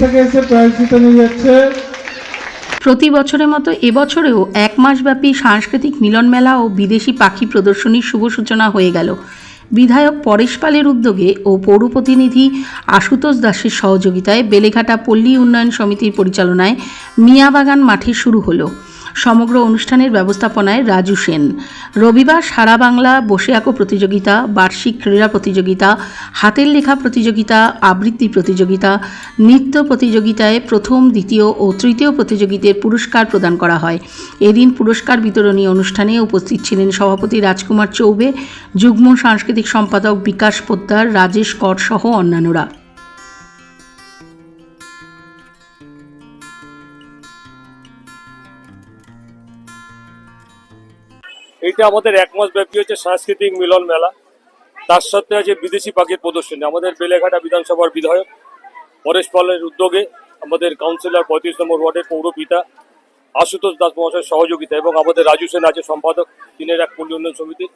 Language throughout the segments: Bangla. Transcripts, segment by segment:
থেকে এসে প্রাইজ জিতে যাচ্ছে। প্রতি বছরের মতো এবছরেও এক মাসব্যাপী সাংস্কৃতিক মিলনমেলা ও বিদেশি পাখি প্রদর্শনীর শুভ সূচনা হয়ে গেল। বিধায়ক পরেশ পালের উদ্যোগে ও পৌর প্রতিনিধি আশুতোষ দাসের সহযোগিতায় বেলেঘাটা পল্লী উন্নয়ন সমিতির পরিচালনায় মিয়াবাগান মাঠে শুরু হলো। সমগ্র অনুষ্ঠানের ব্যবস্থাপনায় রাজু সেন। রবিবার সারা বাংলা বসে আঁকো প্রতিযোগিতা, বার্ষিক ক্রীড়া প্রতিযোগিতা, হাতের লেখা প্রতিযোগিতা, আবৃত্তি প্রতিযোগিতা, নৃত্য প্রতিযোগিতায় প্রথম, দ্বিতীয় ও তৃতীয় প্রতিযোগীদের পুরস্কার প্রদান করা হয়। এদিন পুরস্কার বিতরণী অনুষ্ঠানে উপস্থিত ছিলেন সভাপতি রাজকুমার চৌবে, যুগ্ম সাংস্কৃতিক সম্পাদক বিকাশ পোদ্দার, রাজেশ কর সহ অন্যান্যরা। এইটা আমাদের এক মাস ব্যাপী হচ্ছে সাংস্কৃতিক মিলন মেলা। তার সাথে আছে বিদেশি পাখির প্রদর্শনী, আমাদের বেলেঘাটা বিধানসভার বিধায়ক পরেশ পালের উদ্যোগে আমাদের কাউন্সিলর পঁয়ত্রিশ নম্বর ওয়ার্ডের পৌরপিতা আশুতোষ দাস মহাশয়ের সহযোগিতা এবং আমাদের রাজু সেন আছে সম্পাদক দিনের এক পল্লী উন্নয়ন সমিতি।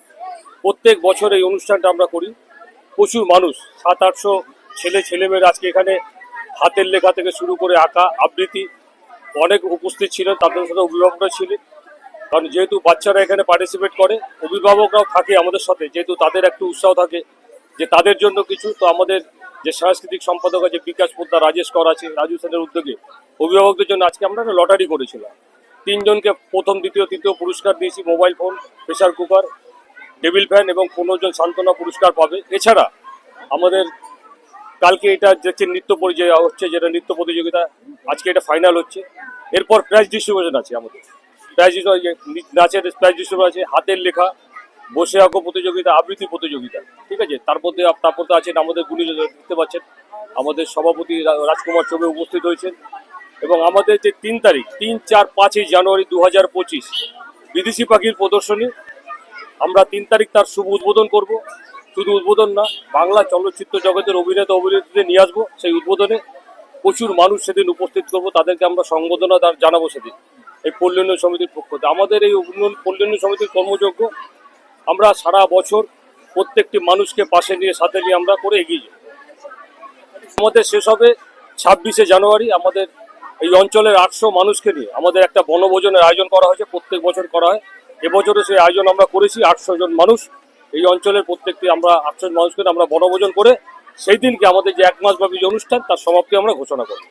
প্রত্যেক বছর এই অনুষ্ঠানটা আমরা করি। প্রচুর মানুষ, সাত আটশো ছেলে, ছেলেমেয়েরা আজকে এখানে হাতের লেখা থেকে শুরু করে আঁকা আবৃত্তি। অনেক উপস্থিত ছিলেন, তাদের সাথে অভিভাবকরা ছিলেন। কারণ যেহেতু বাচ্চারা এখানে পার্টিসিপেট করে, অভিভাবকরাও থাকে আমাদের সাথে, যেহেতু তাদের একটু উৎসাহ থাকে যে তাদের জন্য কিছু, তো আমাদের যে সাংস্কৃতিক সম্পাদক আছে বিকাশ পোদ্দা রাজেশ কর আছে, রাজু সেনের উদ্যোগে অভিভাবকদের জন্য আজকে আমরা একটা লটারি করেছিলাম। তিনজনকে প্রথম, দ্বিতীয়, তৃতীয় পুরস্কার দিয়েছি mobile phone pressure cooker table fan এবং পনেরো জন সান্ত্বনা পুরস্কার পাবে। এছাড়া আমাদের কালকে এটা দেখছেন নৃত্য পরিচয় হচ্ছে, যেটা নৃত্য প্রতিযোগিতা, আজকে এটা ফাইনাল হচ্ছে। এরপর প্রাইজ ডিস্ট্রিবিউশন আছে আমাদের। নাচের প্রাইজ আছে হাতের লেখা, বসে আঁকো প্রতিযোগিতা, আবৃত্তি প্রতিযোগিতা। ঠিক আছে? তারপর তারপর তো আছেন আমাদের গুণী দেখতে পাচ্ছেন। আমাদের সভাপতি রাজকুমার চৌবে উপস্থিত হয়েছেন। এবং আমাদের যে তিন তারিখ, তিন, চার, পাঁচই জানুয়ারি দু হাজার পঁচিশ, বিদেশি পাখির প্রদর্শনী। আমরা তিন তারিখ তার শুভ উদ্বোধন করব। শুধু উদ্বোধন না, বাংলা চলচ্চিত্র জগতের অভিনেতা, অভিনেত্রীদের নিয়ে আসব সেই উদ্বোধনে। প্রচুর মানুষ সেদিন উপস্থিত করব, তাদেরকে আমরা দান- জানাব সেদিন। এই পল্লী সমিতির পক্ষ থেকে। আমাদের এই উন্নয়ন পল্লী সমিতির কর্মযজ্ঞ আমরা সারা বছর প্রত্যেকটি মানুষকে পাশে নিয়ে, সাথে নিয়ে আমরা করে এগিয়ে যাই। আমাদের শেষ হবে ছাব্বিশে জানুয়ারি। আমাদের এই অঞ্চলের আটশো মানুষকে নিয়ে আমাদের একটা বনভোজনের আয়োজন করা হয়েছে, প্রত্যেক বছর করা হয়। এবছরও সেই আয়োজন আমরা করেছি, আটশো জন মানুষ। এই অঞ্চলের প্রত্যেকটি আমরা আটশো জন মানুষকে আমরা বনভোজন করে সেই দিনকে আমাদের যে এক মাসব্যাপী যে অনুষ্ঠান, তার সমাপ্তি আমরা ঘোষণা করি